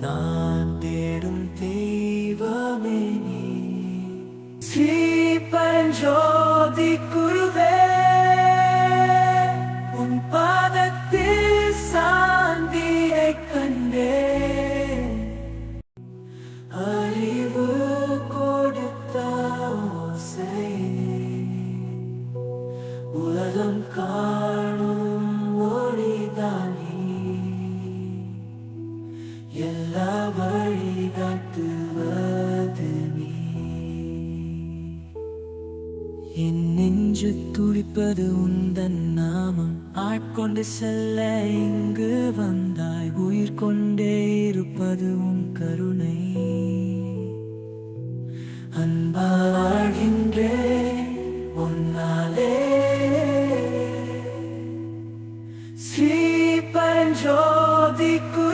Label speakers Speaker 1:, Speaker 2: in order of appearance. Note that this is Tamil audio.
Speaker 1: நான் தேடும் தெய்வமே நீ. ஸ்ரீ பரஞ்சோதி குருவே உன் பாதத்தில் சாந்தியை கண்டே. அறிவு கொடுத்த உலகம் எல்லா வழி காட்டுவது நீ. என் நெஞ்சு துடிப்பது உந்தன் நாமம். ஆட்கொண்டு செல்ல இங்கு வந்தாய். உயிர் கொண்டே இருப்பது உன் கருணை. அன்பாழ்கின்றே உன்னாலே. ஸ்ரீ பரஞ்சோதிக்கு